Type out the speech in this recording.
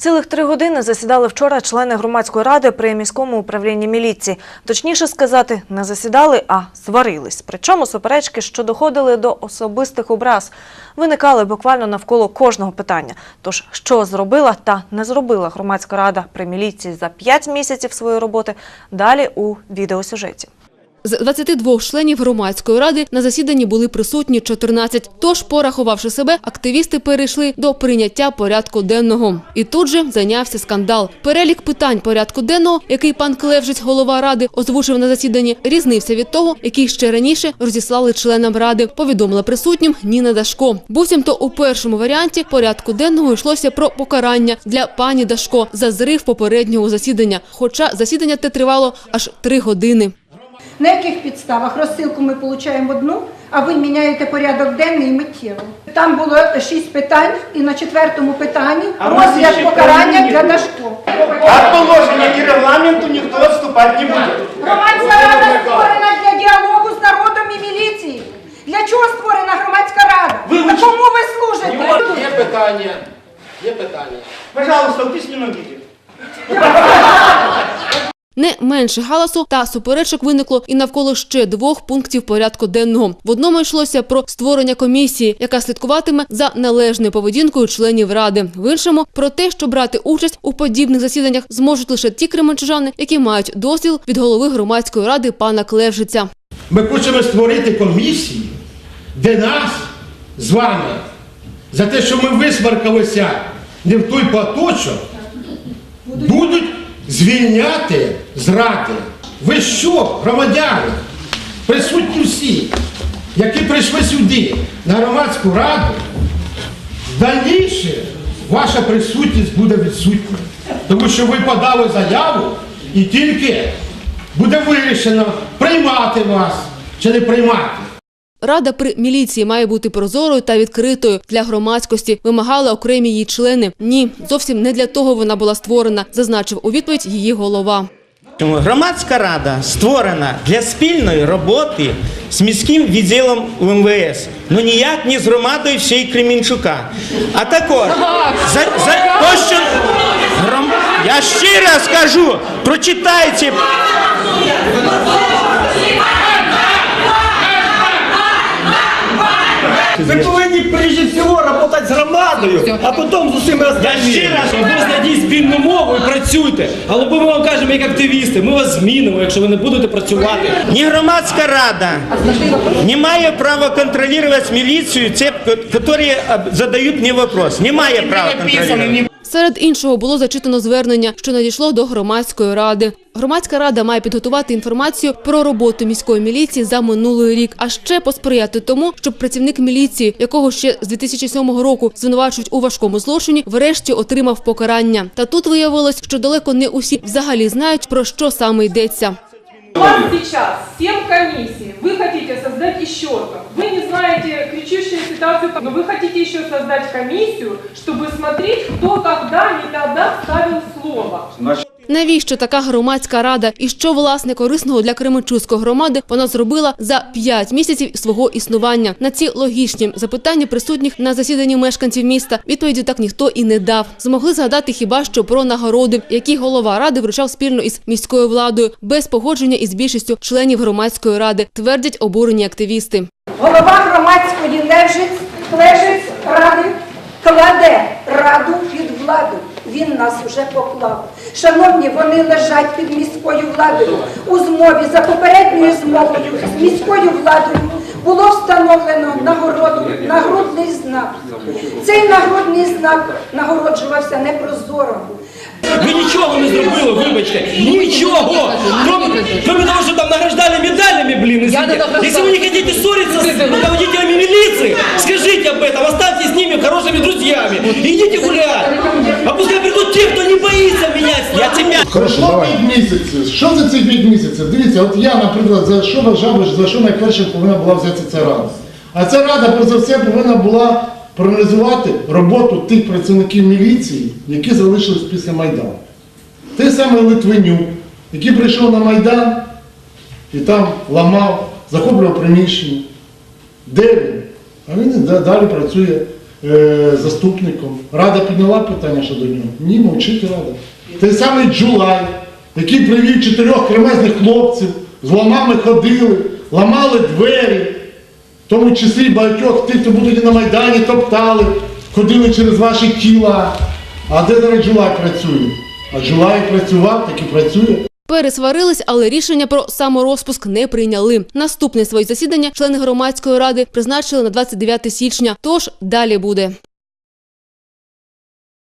Цілих три години засідали вчора члени громадської ради при міському управлінні міліції. Точніше сказати, не засідали, а сварились. Причому суперечки, що доходили до особистих образ, виникали буквально навколо кожного питання. Тож, що зробила та не зробила громадська рада при міліції за п'ять місяців своєї роботи, далі у відеосюжеті. З 22 членів громадської ради на засіданні були присутні 14. Тож, порахувавши себе, активісти перейшли до прийняття порядку денного. І тут же зайнявся скандал. Перелік питань порядку денного, який пан Клевжець, голова ради, озвучив на засіданні, різнився від того, який ще раніше розіслали членам ради. Повідомила присутнім Ніна Дашко. Буцімто у першому варіанті порядку денного йшлося про покарання для пані Дашко за зрив попереднього засідання. Хоча засідання те тривало аж три години. На яких підставах розсилку ми отримуємо одну, а ви міняєте порядок денний і миттєво? Там було шість питань, і на четвертому питанні А розгляд покарання для Дашко. От положення і регламенту ніхто відступати не буде. Громадська рада створена для діалогу з народом і міліцією. Для чого створена громадська рада? Лише- кому ви служите? Є питання. Є питання. Пожалуйста, в письменном виде. Не менше галасу та суперечок виникло і навколо ще двох пунктів порядку денного. В одному йшлося про створення комісії, яка слідкуватиме за належною поведінкою членів ради. В іншому про те, що брати участь у подібних засіданнях зможуть лише ті кременчужани, які мають дозвіл від голови громадської ради пана Клевжиця. Ми хочемо створити комісію, де нас з вами за те, що ми висмаркалися не в той платочок, будуть звільняти з ради. Ви що, громадяни, присутні всі, які прийшли сюди на громадську раду, дальніше ваша присутність буде відсутня. Тому що ви подали заяву і тільки буде вирішено приймати вас чи не приймати. Рада при міліції має бути прозорою та відкритою для громадськості. Вимагали окремі її члени. Ні, зовсім не для того вона була створена, зазначив у відповідь її голова. Громадська рада створена для спільної роботи з міським відділом УМВС. Ну ніяк не з громадою всієї Кремінчука. А також за, за то, що гром... я ще раз кажу, прочитайте. Ви повинні прежде всього працювати з громадою, а потім з усіма Я ще раз Ви знайдіть спільну мову і працюйте. Але ми вам кажемо, як активісти, ми вас змінимо, якщо ви не будете працювати. Ні громадська рада не має права контролювати міліцію, які задають мені вопрос. Не має права контролювати. Серед іншого було зачитано звернення, що надійшло до громадської ради. Громадська рада має підготувати інформацію про роботу міської міліції за минулий рік, а ще посприяти тому, щоб працівник міліції, якого ще з 2007 року звинувачують у важкому злочині, врешті отримав покарання. Та тут виявилось, що далеко не усі взагалі знають про що саме йдеться. У вас сейчас 7 комиссий, вы хотите создать еще одну. Вы не знаете кричущую ситуацию, но вы хотите еще создать комиссию, чтобы смотреть, кто когда, не когда ставил слово. Навіщо така громадська рада і що власне корисного для Кременчуцької громади вона зробила за п'ять місяців свого існування? На ці логічні запитання присутніх на засіданні мешканців міста відповіді так ніхто і не дав. Змогли згадати хіба що про нагороди, які голова ради вручав спільно із міською владою, без погодження із більшістю членів громадської ради, твердять обурені активісти. Голова громадської лежить, лежить ради, кладе раду під владу. Він нас уже поклав. Шановні, вони лежать під міською владою. У змові за попередньою змовою з міською владою було встановлено нагороду, нагрудний знак. Цей нагрудний знак нагороджувався непрозоро. Ви нічого не зробили, вибачте. Нічого! Кроме, кроме того, що там награждали медалями, блин, извините. Если вы не хотите ссориться с руководителями милиции, скажите об этом, останьтесь с ними хорошими друзьями. И идите 5. Хорошо, давай. 5. Що за ці п'ять місяців? Дивіться, от я, наприклад, за що вважав, за що найперше повинна була взятися ця рада. А ця рада, перш за все, повинна була проаналізувати роботу тих працівників міліції, які залишились після Майдану. Той самий Литвинюк, який прийшов на Майдан і там ламав, захоплював приміщення. Де він? А він далі працює заступником. Рада підняла питання щодо нього? Ні, мовчить рада. Той самий Джулай, який привів чотирьох кремезних хлопців, з ламами ходили, ламали двері, в тому числі багатьох тих, хто будуть на Майдані, топтали, ходили через ваші тіла. А де зараз Джулай працює? А Джулай працював, так і працює. Пересварились, але рішення про саморозпуск не прийняли. Наступне своє засідання члени громадської ради призначили на 29 січня. Тож далі буде.